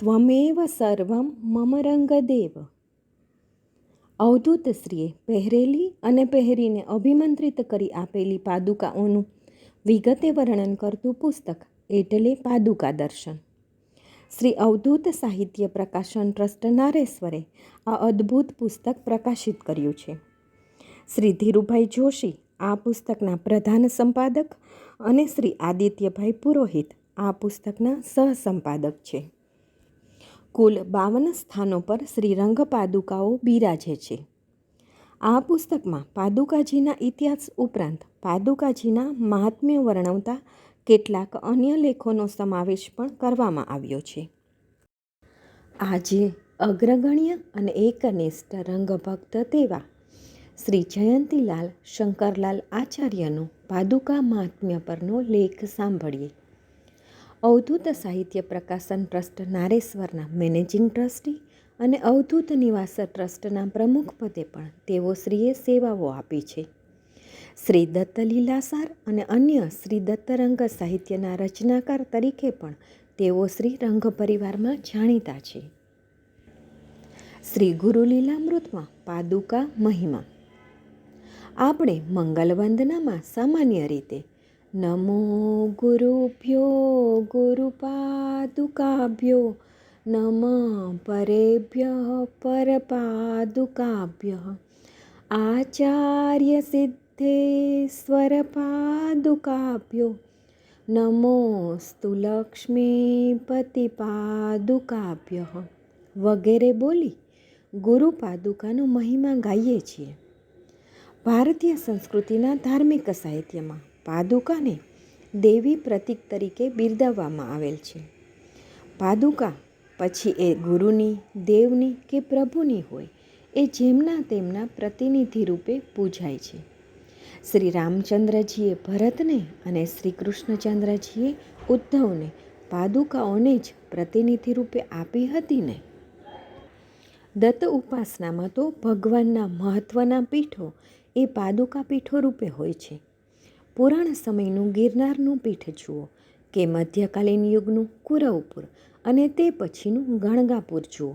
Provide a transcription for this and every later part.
ત્વમેવ સર્વમ મમ રંગદેવ અવધૂતશ્રીએ પહેરેલી અને પહેરીને અભિમંત્રિત કરી આપેલી પાદુકાઓનું વિગતે વર્ણન કરતું પુસ્તક એટલે પાદુકા દર્શન શ્રી અવધૂત સાહિત્ય પ્રકાશન ટ્રસ્ટ નારેશ્વરે આ અદ્ભુત પુસ્તક પ્રકાશિત કર્યું છે શ્રી ધીરુભાઈ જોશી આ પુસ્તકના પ્રધાન સંપાદક અને શ્રી આદિત્યભાઈ પુરોહિત આ પુસ્તકના સહસંપાદક છે કુલ બાવન સ્થાનો પર શ્રીરંગ પાદુકાઓ બિરાજે છે. આ પુસ્તકમાં પાદુકાજીના ઇતિહાસ ઉપરાંત પાદુકાજીના મહાત્મ્ય વર્ણવતા કેટલાક અન્ય લેખોનો સમાવેશ પણ કરવામાં આવ્યો છે. આજે અગ્રગણ્ય અને એકનિષ્ઠ રંગભક્ત તેવા શ્રી જયંતીલાલ શંકરલાલ આચાર્યનો પાદુકા મહાત્મ્ય પરનો લેખ સાંભળીએ. અવધૂત સાહિત્ય પ્રકાશન ટ્રસ્ટ નારેશ્વરના મેનેજિંગ ટ્રસ્ટી અને અવધૂત નિવાસ ટ્રસ્ટના પ્રમુખ પદે પણ તેઓ શ્રીએ સેવાઓ આપી છે. શ્રી દત્ત લીલાસાર અને અન્ય શ્રી દત્તરંગ સાહિત્યના રચનાકાર તરીકે પણ તેઓ શ્રી રંગ પરિવારમાં જાણીતા છે. શ્રી ગુરુ લીલામૃતમાં પાદુકા મહિમા. આપણે મંગલ વંદનામાં સામાન્ય રીતે નમો ગુરુભ્યો ગુરુપાદુકાભ્યો નમ પરેભ્ય પરપાદુકાભ્ય આચાર્ય સિદ્ધે પાદુકાભ્યો નમોસ્તુ લક્ષ્મીપતિ પાદુકાભ્ય વગેરે બોલી ગુરુ પાદુકાનો મહિમા ગાઈએ છીએ. ભારતીય સંસ્કૃતિના ધાર્મિક સાહિત્યમાં પાદુકાને દેવી પ્રતીક તરીકે બિરદાવવામાં આવેલ છે. પાદુકા પછી એ ગુરુની, દેવની કે પ્રભુની હોય, એ જેમના તેમના પ્રતિનિધિ રૂપે પૂજાય છે. શ્રી રામચંદ્રજીએ ભરતને અને શ્રી કૃષ્ણચંદ્રજીએ ઉદ્ધવને પાદુકાઓને જ પ્રતિનિધિ રૂપે આપી હતી ને દત્ત ઉપાસનામાં તો ભગવાનના મહત્ત્વના પીઠો એ પાદુકા પીઠો રૂપે હોય છે. પુરાણ સમયનું ગિરનારનું પીઠ જુઓ કે મધ્યકાલીન યુગનું કુરવપુર અને તે પછીનું ગણગાપુર જુઓ.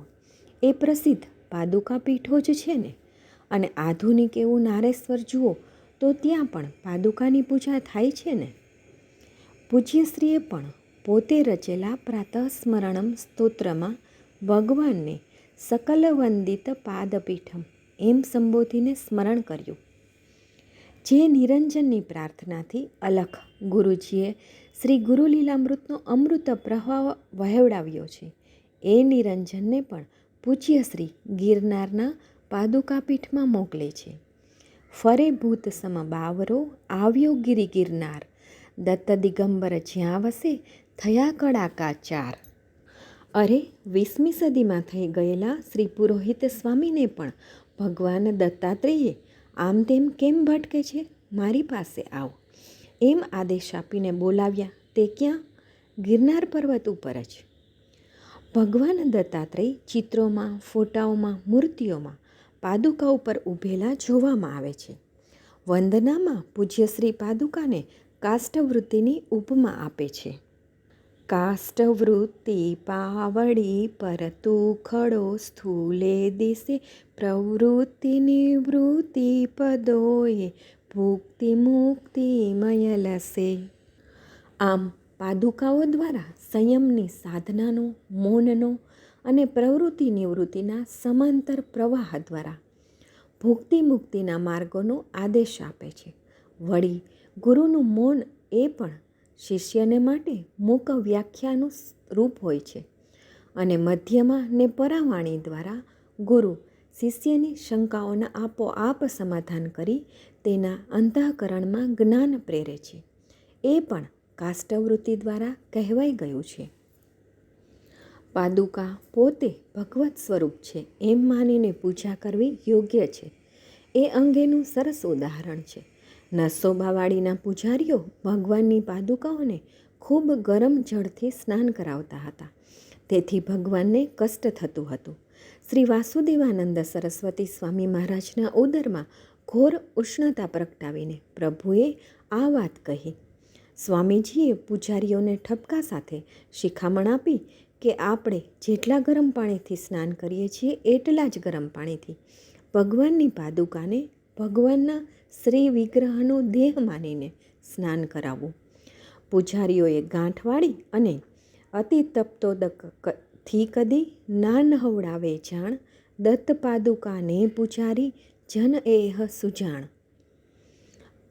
એ પ્રસિદ્ધ પાદુકા પીઠો જ છે ને? અને આધુનિક એવું નારેશ્વર જુઓ તો ત્યાં પણ પાદુકાની પૂજા થાય છે ને? પૂજ્યશ્રીએ પણ પોતે રચેલા પ્રાતઃસ્મરણમ સ્તોત્રમાં ભગવાનને સકલવંદિત પાદપીઠમ એમ સંબોધીને સ્મરણ કર્યું. જે નિરંજનની પ્રાર્થનાથી અલખ ગુરુજીએ શ્રી ગુરુલીલામૃતનો અમૃત પ્રવાહ વહેવડાવ્યો છે. એ નિરંજનને પણ પૂજ્ય શ્રી ગિરનારના પાદુકાપીઠમાં મોકલે છે. ફરે ભૂત સમ બાવરો, આવ્યો ગિરી ગિરનાર. દત્ત દિગંબર જ્યાં વસે, થયા કડાકા ચાર અરે, વીસમી સદીમાં થઈ ગયેલા શ્રી પુરોહિત સ્વામીને પણ ભગવાન દત્તાત્રેયે આમ તેમ કેમ ભટકે છે? મારી પાસે આવો. એમ આદેશ આપીને બોલાવ્યા. તે ક્યાં? ગિરનાર પર્વત ઉપર જ. ભગવાન દત્તાત્રેય ચિત્રોમાં, ફોટાઓમાં, મૂર્તિઓમાં પાદુકા ઉપર ઊભેલા જોવામાં આવે છે. વંદનામાં પૂજ્ય શ્રી પાદુકાને કાષ્ટવૃત્તિની ઉપમા આપે છે. કાષ્ઠવૃત્તિ પાવડી પરતું ખડો સ્થૂલે દિશે પ્રવૃત્તિ નિવૃત્તિ પદોએ ભુક્તિ મુક્તિ લસે આમ પાદુકાઓ દ્વારા સંયમની સાધનાનો મૌનનો અને પ્રવૃત્તિ નિવૃત્તિના સમાંતર પ્રવાહ દ્વારા ભુક્તિ મુક્તિના માર્ગોનો આદેશ આપે છે વળી ગુરુનું મૌન એ પણ શિષ્યને માટે મૂક વ્યાખ્યાનું રૂપ હોય છે અને મધ્યમાં ને પરાવાણી દ્વારા ગુરુ શિષ્યની શંકાઓના આપોઆપ સમાધાન કરી તેના અંતઃકરણમાં જ્ઞાન પ્રેરે છે. એ પણ કાષ્ટવૃત્તિ દ્વારા કહેવાઈ ગયું છે. પાદુકા પોતે ભગવત સ્વરૂપ છે એમ માનીને પૂજા કરવી યોગ્ય છે. એ અંગેનું સરસ ઉદાહરણ છે. નસોબાવાડીના પૂજારીઓ ભગવાનની પાદુકાઓને ખૂબ ગરમ જળથી સ્નાન કરાવતા હતા. તેથી ભગવાનને કષ્ટ થતું હતું. શ્રી વાસુદેવાનંદ સરસ્વતી સ્વામી મહારાજના ઉદરમાં ઘોર ઉષ્ણતા પ્રગટાવીને પ્રભુએ આ વાત કહી. સ્વામીજીએ પૂજારીઓને ઠપકા સાથે શિખામણ આપી કે આપણે જેટલા ગરમ પાણીથી સ્નાન કરીએ છીએ એટલા જ ગરમ પાણીથી ભગવાનની પાદુકાને ભગવાનના શ્રી વિગ્રહનો દેહ માનીને સ્નાન કરાવવું પૂજારીઓએ ગાંઠ વાળી અને અતિ તપ્તોદકથી કદી ના નહવડાવે જાણ દત્ત પાદુકાને પૂજારી જન એહ સુજાણ.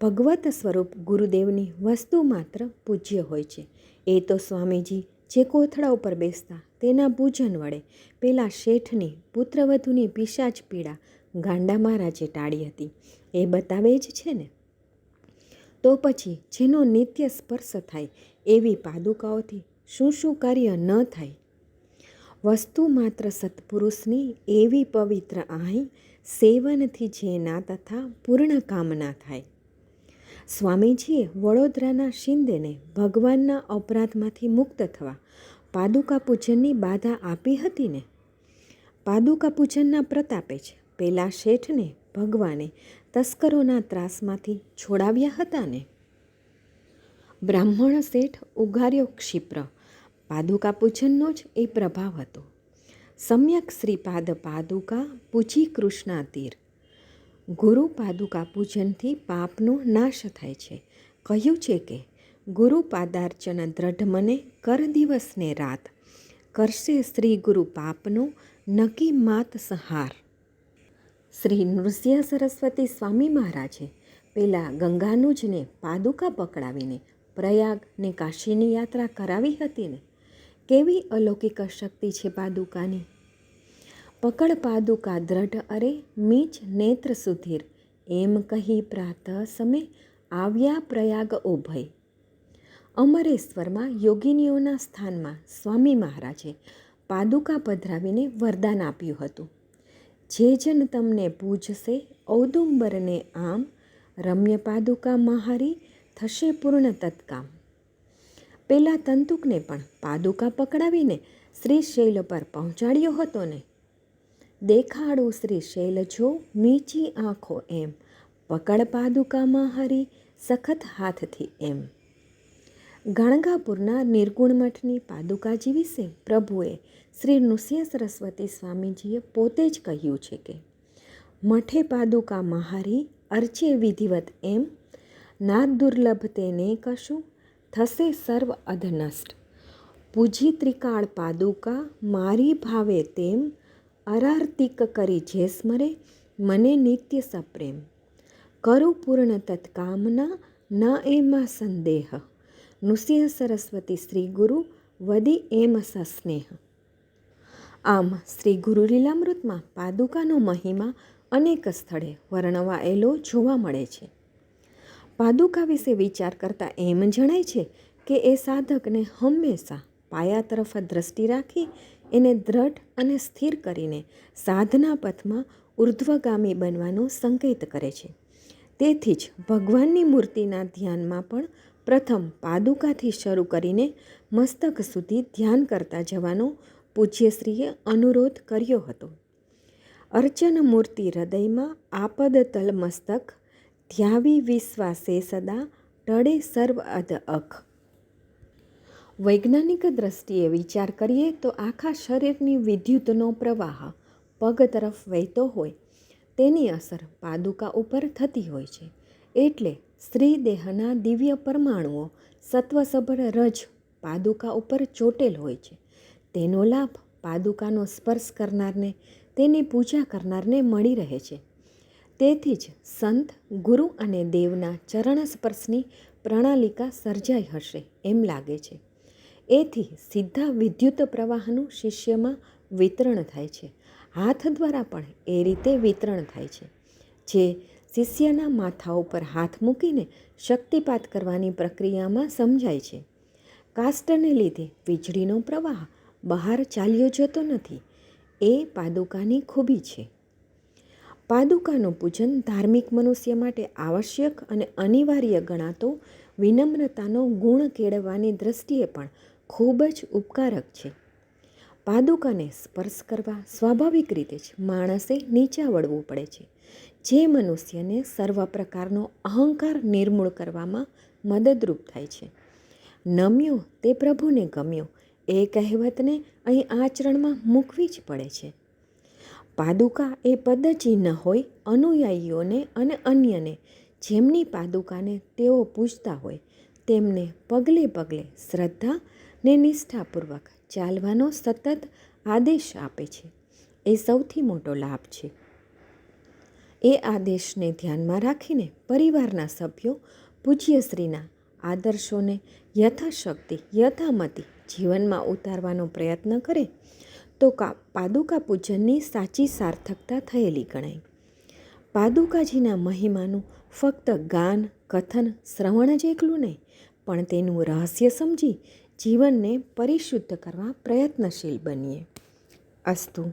ભગવત સ્વરૂપ ગુરુદેવની વસ્તુ માત્ર પૂજ્ય હોય છે. એ તો સ્વામીજી જે કોથળા ઉપર બેસતા તેના પૂજન વડે પેલા શેઠની પુત્રવધુની પિશાચ પીડા ગાંડા મહારાજે ટાળી હતી. એ બતાવે જ છે ને? તો પછી જેનો નિત્ય સ્પર્શ થાય એવી પાદુકાઓથી શું શું કાર્ય ન થાય? વસ્તુ માત્ર સત્પુરુષની એવી પવિત્ર અહીં સેવનથી જેના તથા પૂર્ણ કામના થાય. સ્વામીજીએ વડોદરાના શિંદેને ભગવાનના અપરાધમાંથી મુક્ત થવા પાદુકા પૂજનની બાધા આપી હતી ને? પાદુકા પૂજનના પ્રતાપે જ પેલા શેઠને ભગવાને તસ્કરોના ત્રાસમાંથી છોડાવ્યા હતા ને બ્રાહ્મણ શેઠ ઉગાર્યો ક્ષિપ્ર. પાદુકા પૂજનનો જ એ પ્રભાવ હતો. સમ્યક શ્રીપાદ પાદુકા પૂજી કૃષ્ણા તીર. ગુરુ પાદુકા પૂજનથી પાપનો નાશ થાય છે. કહ્યું છે કે, ગુરુ પાદાર્ચન દ્રઢ મને કર દિવસને રાત. કરશે શ્રી ગુરુ પાપનો નકી માત સંહાર. શ્રી નૃસિંહ સરસ્વતી સ્વામી મહારાજે પેલા ગંગાનુજને પાદુકા પકડાવીને પ્રયાગ ને કાશીની યાત્રા કરાવી હતી ને? કેવી અલૌકિક શક્તિ છે પાદુકાની? પકડ પાદુકા દ્રઢ અરે, મીચ નેત્ર સુધીર. એમ કહી પ્રાતઃ સમે આવ્યા પ્રયાગ ઉભય. અમરેશ્વરમાં યોગિનીઓના સ્થાનમાં સ્વામી મહારાજે પાદુકા પધરાવીને વરદાન આપ્યું હતું. જે જન તમને પૂજશે ઔદુંબરને આમ, રમ્ય પાદુકા મહારી, થશે પૂર્ણ તત્કામ. પેલા તંતુકને પણ પાદુકા પકડાવીને શ્રી શૈલ પર પહોંચાડ્યો હતો ને. દેખાડો શ્રી શૈલ જો મીચી આંખો એમ, પકડ પાદુકામાં હરી સખત હાથથી એમ. ગણગાપુરના નિર્ગુણ મઠની પાદુકાજી વિશે પ્રભુએ શ્રી નૃસિંહ સરસ્વતી સ્વામીજીએ પોતે જ કહ્યું છે કે, મઠે પાદુકા મહારી, અર્ચે વિધિવત એમ. ના દુર્લભ તેને કશું, થશે સર્વ અધનષ્ટ. પૂજી ત્રિકાળ પાદુકા, મારી ભાવે તેમ. અરાર્તિક કરી જે સ્મરે, મને નિત્ય સપ્રેમ. કરું પૂર્ણ તત્કામના, ન એમાં સંદેહ. નૃસિંહ સરસ્વતી શ્રી ગુરુ વદી એમ સસ્નેહ આમ શ્રી ગુરુ લીલામૃતમાં પાદુકાનો મહિમા અનેક સ્થળે વર્ણવાયેલો જોવા મળે છે. પાદુકા વિશે વિચાર કરતાં એમ જણાય છે કે એ સાધકને હંમેશા પાયા તરફ દ્રષ્ટિ રાખી એને દ્રઢ અને સ્થિર કરીને સાધના પથમાં ઉર્ધ્વગામી બનવાનો સંકેત કરે છે. તેથી જ ભગવાનની મૂર્તિના ધ્યાનમાં પણ પ્રથમ પાદુકાથી શરૂ કરીને મસ્તક સુધી ધ્યાન કરતા જવાનો પૂજ્યશ્રીએ અનુરોધ કર્યો હતો. અર્ચન મૂર્તિ હૃદયમાં આપદ તલ મસ્તક, ધ્યાવી વિશ્વાસે સદા ટળે સર્વ અધ અખ. વૈજ્ઞાનિક દ્રષ્ટિએ વિચાર કરીએ તો આખા શરીરની વિદ્યુતનો પ્રવાહ પગ તરફ વહેતો હોય, તેની અસર પાદુકા ઉપર થતી હોય છે. એટલે સ્ત્રી દેહના દિવ્ય પરમાણુઓ સત્વસભર રજ પાદુકા ઉપર ચોટેલ હોય છે. તેનો લાભ પાદુકાનો સ્પર્શ કરનારને, તેની પૂજા કરનારને મળી રહે છે. તેથી જ સંત, ગુરુ અને દેવના ચરણ સ્પર્શની પ્રણાલિકા સર્જાઈ હશે એમ લાગે છે. એથી સીધા વિદ્યુત પ્રવાહનું શિષ્યમાં વિતરણ થાય છે. હાથ દ્વારા પણ એ રીતે વિતરણ થાય છે. જે શિષ્યના માથા ઉપર હાથ મૂકીને શક્તિપાત કરવાની પ્રક્રિયામાં સમજાય છે. કાષ્ટને લીધે વીજળીનો પ્રવાહ બહાર ચાલ્યો જતો નથી. એ પાદુકાની ખૂબી છે. પાદુકાનું પૂજન ધાર્મિક મનુષ્ય માટે આવશ્યક અને અનિવાર્ય ગણાતો વિનમ્રતાનો ગુણ કેળવવાની દ્રષ્ટિએ પણ ખૂબ જ ઉપકારક છે. પાદુકાને સ્પર્શ કરવા સ્વાભાવિક રીતે જ માણસે નીચા વળવું પડે છે. જે મનુષ્યને સર્વ પ્રકારનો અહંકાર નિર્મૂળ કરવામાં મદદરૂપ થાય છે. નમ્યો તે પ્રભુને ગમ્યો, એ કહેવતને અહીં આચરણમાં મૂકવી જ પડે છે. પાદુકા એ પદચિહ્ન હોય અનુયાયીઓને અને અન્યને, જેમની પાદુકાને તેઓ પૂજતા હોય, તેમને પગલે પગલે શ્રદ્ધા ને નિષ્ઠાપૂર્વક ચાલવાનો સતત આદેશ આપે છે. એ સૌથી મોટો લાભ છે. એ આદેશને ધ્યાનમાં રાખીને પરિવારના સભ્યો પૂજ્યશ્રીના આદર્શોને યથાશક્તિ, યથામતિ જીવનમાં ઉતારવાનો પ્રયત્ન કરે, તો કા પાદુકા પૂજનની સાચી સાર્થકતા થયેલી ગણાય. પાદુકાજીના મહિમાનું ફક્ત ગાન, કથન, શ્રવણ જ એકલું નહીં, પણ તેનું રહસ્ય સમજી જીવનને પરિશુદ્ધ કરવા પ્રયત્નશીલ બનીએ. અસ્તુ